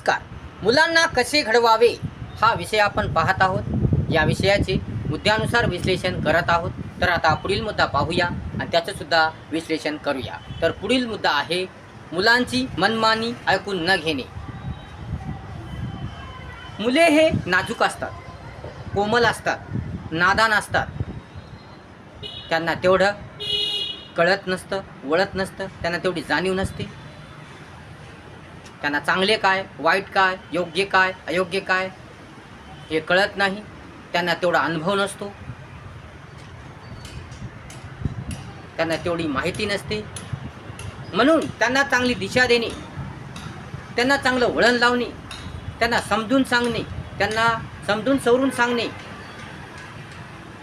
नमस्कार. मुलांना कसे घडवावे हा विषय आपण पाहत आहोत. या विषयाचे मुद्द्यानुसार विश्लेषण करत आहोत. तर आता पुढील मुद्दा पाहूया आणि त्याचं सुद्धा विश्लेषण करूया. तर पुढील मुद्दा आहे मुलांची मनमानी ऐकून न घेणे. मुले हे नाजूक असतात कोमल असतात नादान असतात. त्यांना तेवढं कळत नसतं वळत नसतं त्यांना तेवढी जाणीव नसते. त्यांना चांगले काय वाईट काय योग्य काय अयोग्य काय हे कळत नाही. त्यांना तेवढा अनुभव नसतो. त्यांना तेवढी माहिती नसते. म्हणून त्यांना चांगली दिशा देणे त्यांना चांगलं वळण लावणे त्यांना समजून सांगणे त्यांना समजून सवरून सांगणे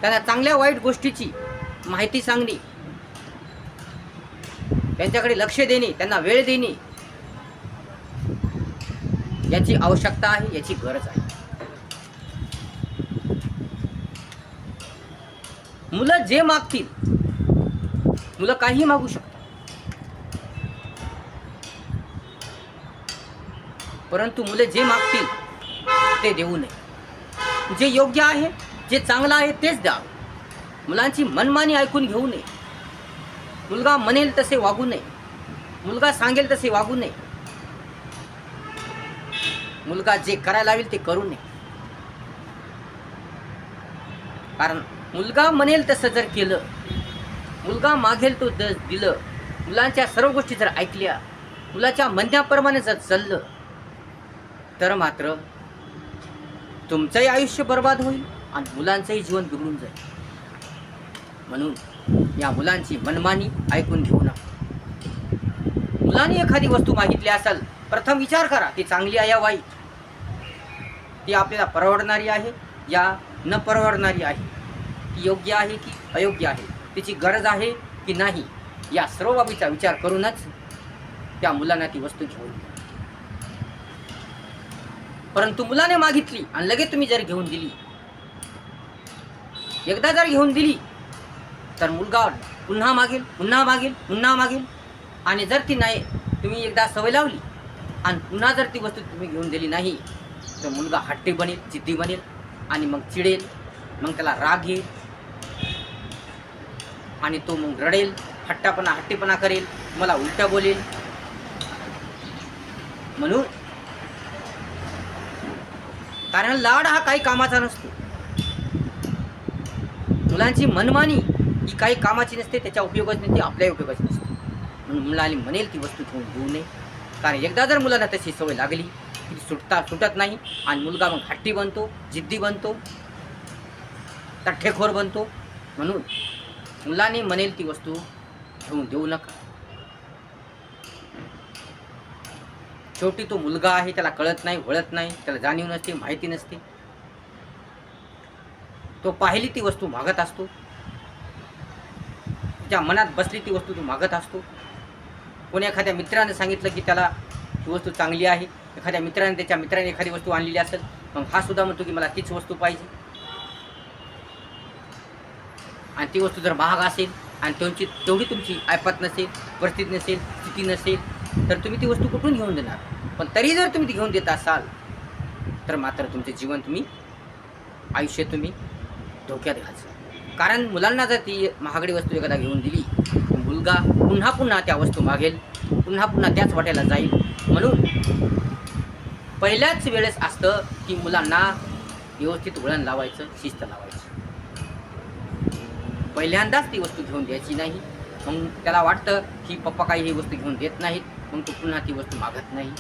त्यांना चांगल्या वाईट गोष्टीची माहिती सांगणे त्यांच्याकडे लक्ष देणे त्यांना वेळ देणे याची आवश्यकता आहे याची गरज आहे. मुलं जे मागतील मुलं काहीही मागू शकतात. परंतु मुलं जे मागतील ते देऊ नये. जे योग्य आहे जे चांगलं आहे तेच द्यावं. मुलांची मनमानी ऐकून घेऊ नये. मुलगा म्हणेल तसे वागू नये. मुलगा सांगेल तसे वागू नये. मुलगा जे करायला लावेल ते करू नये. कारण मुलगा म्हणेल तसं जर केलं मुलगा मागेल तो द दिलं मुलांच्या सर्व गोष्टी जर ऐकल्या मुलाच्या म्हणण्याप्रमाणे जर चाललं तर मात्र तुमचंही आयुष्य बर्बाद होईल आणि मुलांचंही जीवन बिघडून जाईल. म्हणून या मुलांची मनमानी ऐकून घेऊ नका. मुलांनी एखादी वस्तू मागितली असाल प्रथम विचार करा ती चांगली आहे या वाईट. ती आपल्याला परवडणारी आहे या न परवडणारी आहे. ती योग्य आहे की अयोग्य आहे? तिची गरज आहे की नाही? या सर्व बाबीचा विचार करूनच त्या मुलांना ती वस्तू घेऊन परंतु मुलाने मागितली आणि लगेच तुम्ही जर घेऊन दिली. एकदा जर घेऊन दिली तर मुलगा पुन्हा मागेल पुन्हा मागेल पुन्हा मागेल. आणि जर ती नाही तुम्ही एकदा सवय लावली आणि पुन्हा जर ती वस्तू तुम्ही घेऊन दिली नाही तर मुलगा हट्टी बनेल जिद्दी बनेल आणि मग चिडेल मग त्याला राग येईल आणि तो मग रडेल हट्टापणा हट्टीपणा करेल मला उलट्या बोलेल. म्हणून कारण लाड हा काही कामाचा नसतो. मुलांची मनमानी ही काही कामाची नसते त्याच्या उपयोगाची नसते आपल्या उपयोगाची नसते. म्हणून मुलाने म्हणेल ती वस्तू घेऊन घेऊ नये. कारण एकदा जर मुलांना तशी सवय लागली सुटता सुटत नाही आणि मुलगा मग हट्टी बनतो जिद्दी बनतो तठ्ठेखोर बनतो. म्हणून मुलाने म्हणेल ती वस्तू घेऊन देऊ नका. शेवटी तो मुलगा आहे त्याला कळत नाही वळत नाही त्याला जाणीव नसते माहिती नसते. तो पाहिली ती वस्तू मागत असतो. त्या मनात बसली ती वस्तू तो मागत असतो. कोणी एखाद्या मित्राने सांगितलं की त्याला ही वस्तू चांगली आहे एखाद्या मित्राने त्याच्या मित्राने एखादी वस्तू आणलेली असेल मग हा सुद्धा म्हणतो की मला तीच वस्तू पाहिजे. आणि ती वस्तू जर महाग असेल आणि त्यांची तेवढी तुमची ऐपत नसेल परिस्थिती नसेल स्थिती नसेल तर तुम्ही ती वस्तू कुठून घेऊन देणार? पण तरी जर तुम्ही ती घेऊन देत असाल तर मात्र तुमचे जीवन तुम्ही आयुष्य तुम्ही धोक्यात घालसाल. कारण मुलांना जर ती महागडी वस्तू एखादा घेऊन दिली तर मुलगा पुन्हा पुन्हा त्या वस्तू मागेल पुन्हा पुन्हा त्याच वाट्याला जाईल. म्हणून पहिल्याच वेळेस असतं की मुलांना व्यवस्थित वळण लावायचं शिस्त लावायचं. पहिल्यांदाच ती वस्तू घेऊन द्यायची नाही. मग त्याला वाटतं की पप्पा काही ही वस्तू घेऊन देत नाहीत मग तो पुन्हा ती वस्तू मागत नाही.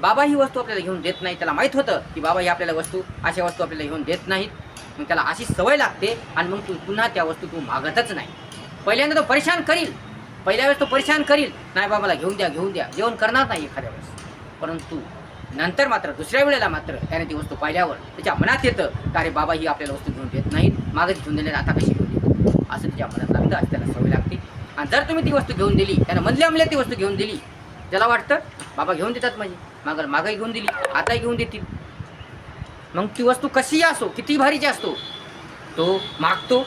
बाबा ही वस्तू आपल्याला घेऊन देत नाही त्याला माहीत होतं की बाबा ही आपल्याला वस्तू अशा वस्तू आपल्याला घेऊन देत नाहीत. मग त्याला अशी सवय लागते आणि मग तू पुन्हा त्या वस्तू तू मागतच नाही. पहिल्यांदा तो परेशान करील. पहिल्या वेळेस तो परेशान करील. नाही बाबाला घेऊन द्या घेऊन द्या. जेवण करणार नाही एखाद्या वेळेस. परंतु नंतर मात्र दुसऱ्या वेळेला मात्र त्याने ती वस्तू पाहिल्यावर त्याच्या मनात येतं का अरे बाबा ही आपल्याला वस्तू घेऊन देत नाहीत मागे घेऊन दिले आता कशी घेऊन देत? असं त्याच्या मनात लागतं असं त्याला सवय लागते. आणि जर तुम्ही ती वस्तू घेऊन दिली त्यानं मधल्या मधल्या ती वस्तू घेऊन दिली त्याला वाटतं बाबा घेऊन देतात म्हणजे. माग मागही घेऊन दिली आताही घेऊन देतील. मग ती वस्तू कशीही असो किती भारीची असतो तो मागतो.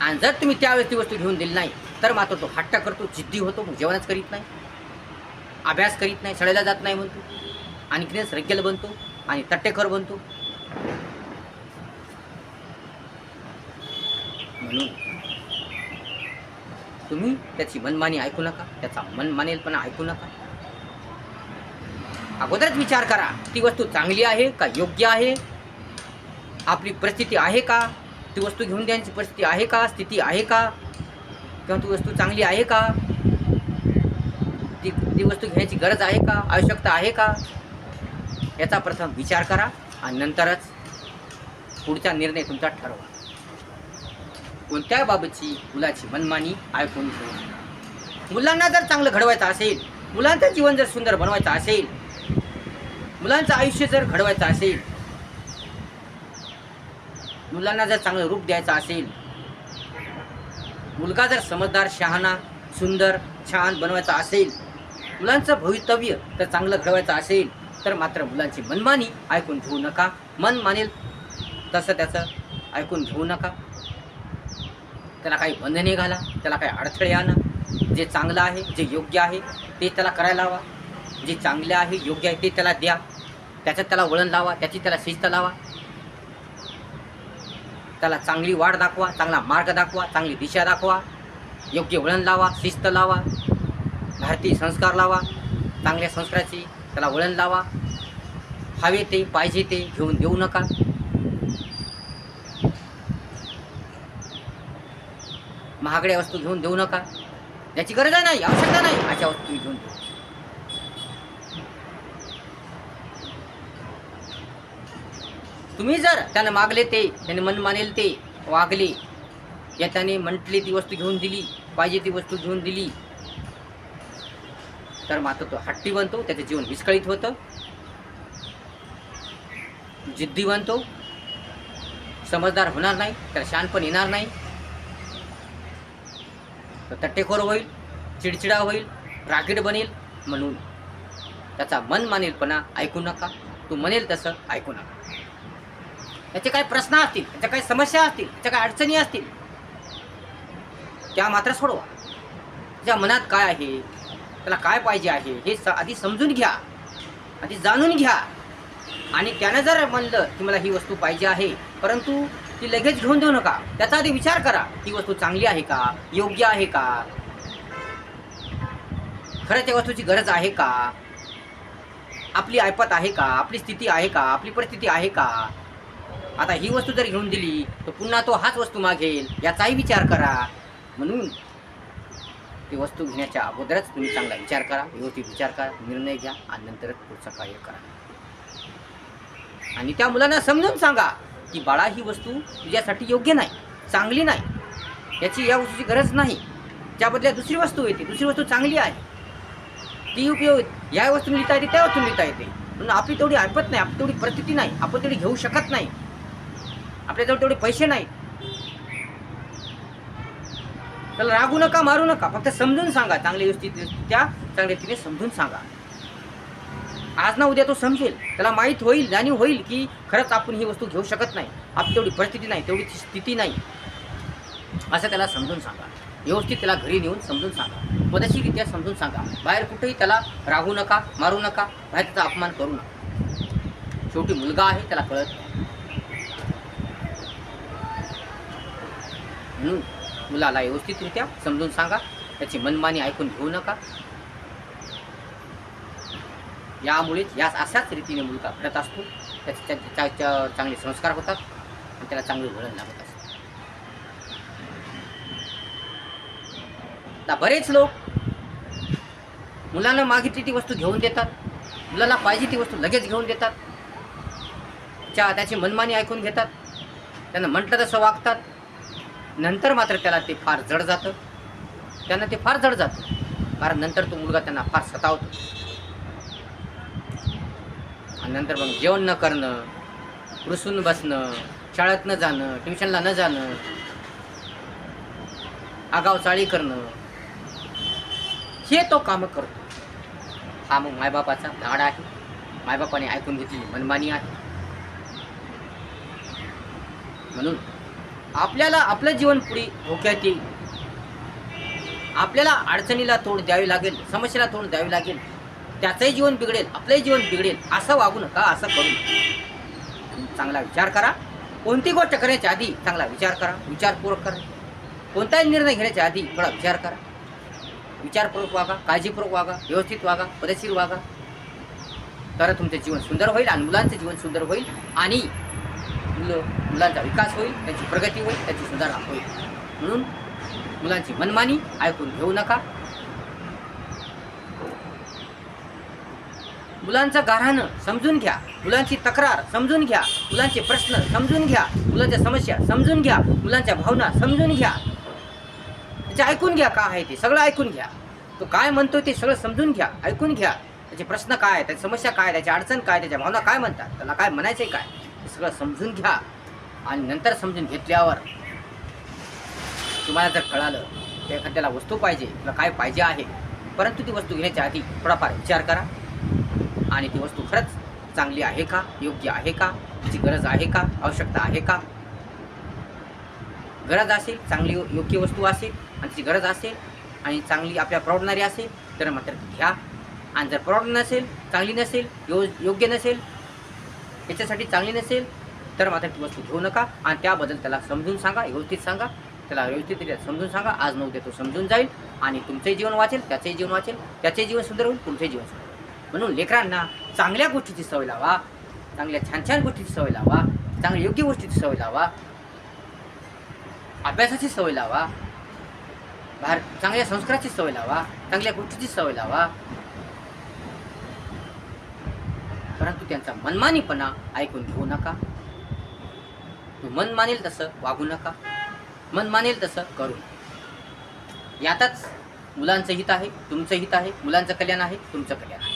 आणि जर तुम्ही त्यावेळेस ती वस्तू घेऊन दिली नाही तर मात्र तो हट्ट करतो जिद्दी होतो मग जेवणच करीत नाही. अभ्यास करीत नाही शाळेला जात नाही म्हणतो. आणखीनच रग्गेल बनतो आणि तट्टेखोर बनतो. म्हणून तुम्ही त्याची मनमानी ऐकू नका त्याचा मन मानेलपणा ऐकू नका. अगोदरच विचार करा ती वस्तू चांगली आहे का योग्य आहे? आपली परिस्थिती आहे का? ती वस्तू घेऊन द्यायची परिस्थिती आहे का? स्थिती आहे का? किंवा ती वस्तू चांगली आहे का? ती ती वस्तू घेण्याची गरज आहे का? आवश्यकता आहे का? याचा प्रथम विचार करा आणि नंतरच पुढचा निर्णय तुमचा ठरवा. कोणत्या बाबतची मुलाची मनमानी ऐकून घेऊ? मुलांना जर चांगलं घडवायचं असेल मुलांचं जीवन जर सुंदर बनवायचं असेल मुलांचं आयुष्य जर घडवायचं असेल मुलांना जर चांगलं रूप द्यायचं असेल मुलगा जर समजदार शहाणा सुंदर छान बनवायचा असेल मुलांचं भवितव्य जर चांगलं घडवायचं असेल तर मात्र मुलांची मनमानी ऐकून घेऊ नका. मन मानेल तसं त्याचं ऐकून घेऊ नका. त्याला काही बंधने घाला त्याला काही अडथळे आणा. जे चांगलं आहे जे योग्य आहे ते त्याला करायला लावा. जे चांगले आहे योग्य आहे ते त्याला द्या. त्याच्यात त्याला वळण लावा त्याची त्याला शिस्त लावा. त्याला चांगली वाढ दाखवा चांगला मार्ग दाखवा चांगली दिशा दाखवा. योग्य वळण लावा शिस्त लावा. भारतीय संस्कार लावा चांगल्या संस्काराची त्याला वळण लावा. हवे ते पाहिजे ते घेऊन देऊ नका. महागड्या वस्तू घेऊन देऊ नका. याची गरज नाही आवश्यकता नाही अशा वस्तू घेऊन. देऊ तुम्ही जर त्यानं मागले ते त्याने मन मानेल ते वागले या त्याने म्हटली ती वस्तू घेऊन दिली पाहिजे ती वस्तू घेऊन दिली तर मात्र तो हट्टी बनतो त्याचं जीवन विस्कळीत होतं. जिद्दी बनतो समजदार होणार नाही त्याला शानपण येणार नाही. तो तट्टेखोर होईल चिडचिडा होईल रागीड बनेल म्हणून त्याचा मन मानेलपणा ऐकू नका तू म्हणेल तसं ऐकू नका. त्याचे काही प्रश्न असतील त्याच्या काही समस्या असतील त्याच्या काही अडचणी असतील त्या मात्र सोडवा. त्याच्या मनात काय आहे त्याला काय पाहिजे आहे हे स आधी समजून घ्या. आधी जाणून घ्या. आणि त्यानं जर म्हणलं की मला ही वस्तू पाहिजे आहे परंतु ती लगेच घेऊन देऊ नका त्याचा आधी विचार करा ही वस्तू चांगली आहे का? योग्य आहे का? खरं त्या वस्तूची गरज आहे का? आपली ऐपत आहे का? आपली स्थिती आहे का? आपली परिस्थिती आहे का? आता ही वस्तू जर घेऊन दिली तर पुन्हा तो हाच वस्तू मागेल याचाही विचार करा. म्हणून ती वस्तू घेण्याच्या अगोदरच तुम्ही चांगला विचार करा व्यवस्थित विचार करा निर्णय घ्या आणि नंतरच पुढचं कार्य करा. आणि त्या मुलांना समजून सांगा की बाळा ही वस्तू तुझ्यासाठी योग्य नाही चांगली नाही. याची या वस्तूची गरज नाही. त्या दुसरी वस्तू येते दुसरी वस्तू चांगली आहे. ती उपयोग या वस्तून लिहिता येते त्या वस्तून लिहिता येते. म्हणून आपली तेवढी ऐपत नाही आपली तेवढी परिस्थिती नाही आपण तेवढी घेऊ शकत नाही. आपल्याजवळ तेवढे पैसे नाहीत. त्याला रागू नका मारू नका. फक्त समजून सांगा चांगल्या व्यवस्थित त्या चांगल्या रीतीने समजून सांगा. आज ना उद्या तो समजेल. त्याला माहीत होईल जाणीव होईल की खरंच आपण ही वस्तू घेऊ शकत नाही. आपली तेवढी परिस्थिती नाही तेवढी स्थिती नाही. असं त्याला समजून सांगा. व्यवस्थित त्याला घरी नेऊन समजून सांगा. पदशीरित्या समजून सांगा. बाहेर कुठेही त्याला रागू नका मारू नका बाहेर त्याचा अपमान करू नका. शेवटी मुलगा आहे त्याला कळत नाही. म्हणून मुलाला व्यवस्थितरित्या समजून सांगा. त्याची मनमानी ऐकून घेऊ नका. यामुळेच या अशाच रीतीने मुलगा घडत असतो. त्याचे त्या- त्या- त्या- चांगले संस्कार होतात आणि त्याला चांगले वळण लागत असतं. आता बरेच लोक मुलांना मागितली ती वस्तू घेऊन देतात. मुलाला पाहिजे ती वस्तू लगेच घेऊन देतात. त्या त्याची मनमानी ऐकून घेतात. त्यांना म्हटलं तसं वागतात. नंतर मात्र त्याला ते फार जड जातं. त्यांना ते फार जड जातं. कारण नंतर तो मुलगा त्यांना फार सतावतो. आणि नंतर मग जेवण न करणं रुसून बसणं शाळेत न जाणं ट्युशनला न जाणं आगाव चाळी करणं हे तो कामं करतो. हा मग मायबापाचा धाड आहे. मायबापाने ऐकून घेतलेली मनमानी आहे. म्हणून आपल्याला आपलं जीवन पुढे धोक्यात येईल. आपल्याला अडचणीला तोंड द्यावी लागेल समस्येला तोंड द्यावी लागेल. त्याचंही जीवन बिघडेल आपलंही जीवन बिघडेल असं वागू नका असं करू नका. चांगला विचार करा. कोणती गोष्ट करण्याच्या आधी चांगला विचार करा विचारपूर्वक करा. कोणताही निर्णय घेण्याच्या आधी थोडा विचार करा. विचारपूर्वक वागा काळजीपूर्वक वागा व्यवस्थित वागा पदशीर वागा. तर तुमचं जीवन सुंदर होईल आणि मुलांचं जीवन सुंदर होईल आणि मुलं मुलांचा विकास होईल त्यांची प्रगती होईल त्यांची सुधारणा होईल. म्हणून मुलांची मनमानी ऐकून घेऊ नका. मुलांचं गाऱ्हाणं समजून घ्या. मुलांची तक्रार समजून घ्या. मुलांचे प्रश्न समजून घ्या. मुलांच्या समस्या समजून घ्या. मुलांच्या भावना समजून घ्या. त्याचे ऐकून घ्या का आहे ते. सगळं ऐकून घ्या. तो काय म्हणतो ते सगळं समजून घ्या. ऐकून घ्या. त्याचे प्रश्न काय त्याची समस्या काय त्याची अडचण काय त्याच्या भावना काय म्हणतात? त्याला काय म्हणायचं काय? सगळं समजून घ्या आणि नंतर समजून घेतल्यावर तुम्हाला जर कळालं की एखाद्याला वस्तू पाहिजे किंवा काय पाहिजे आहे परंतु ती वस्तू घेण्याच्या आधी थोडाफार विचार करा. आणि ती वस्तू खरंच चांगली आहे का योग्य आहे का तिची गरज आहे का आवश्यकता आहे का? गरज असेल चांगली योग्य वस्तू असेल आणि तिची गरज असेल आणि चांगली आपल्या परवडणारी असेल तर मात्र ती घ्या. आणि जर परवड नसेल चांगली नसेल यो योग्य नसेल त्याच्यासाठी चांगली नसेल तर मात्र ती वस्तू घेऊ नका आणि त्याबद्दल त्याला समजून सांगा व्यवस्थित सांगा. त्याला व्यवस्थितरित्या समजून सांगा. आज नऊ तो समजून जाईल आणि तुमचंही जीवन वाचेल त्याचंही जीवन वाचेल त्याचंही जीवन सुंदर होईल तुमचंही जीवन सुंदर म्हणून लेकरांना चांगल्या गोष्टीची सवय लावा चांगल्या छान छान गोष्टीची सवय लावा चांगल्या योग्य गोष्टीची सवय लावा अभ्यासाची सवय लावा भार चांगल्या संस्काराची सवय लावा चांगल्या गोष्टीची सवय लावा परंतु त्यांचा मनमानीपणा ऐकून घेऊ नका. तू मन मानेल तसं वागू नका. मन मानेल तसं करू यातच मुलांचं हित आहे तुमचं हित आहे मुलांचं कल्याण आहे तुमचं कल्याण आहे.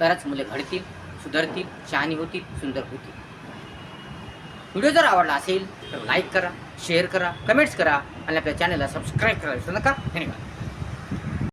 तरच मुले घडतील सुधारतील शहाणी होतील सुंदर होतील. व्हिडिओ जर आवडला असेल तर लाईक करा शेअर करा कमेंट्स करा आणि आपल्या चॅनलला सबस्क्राईब करा विसरू नका. धन्यवाद.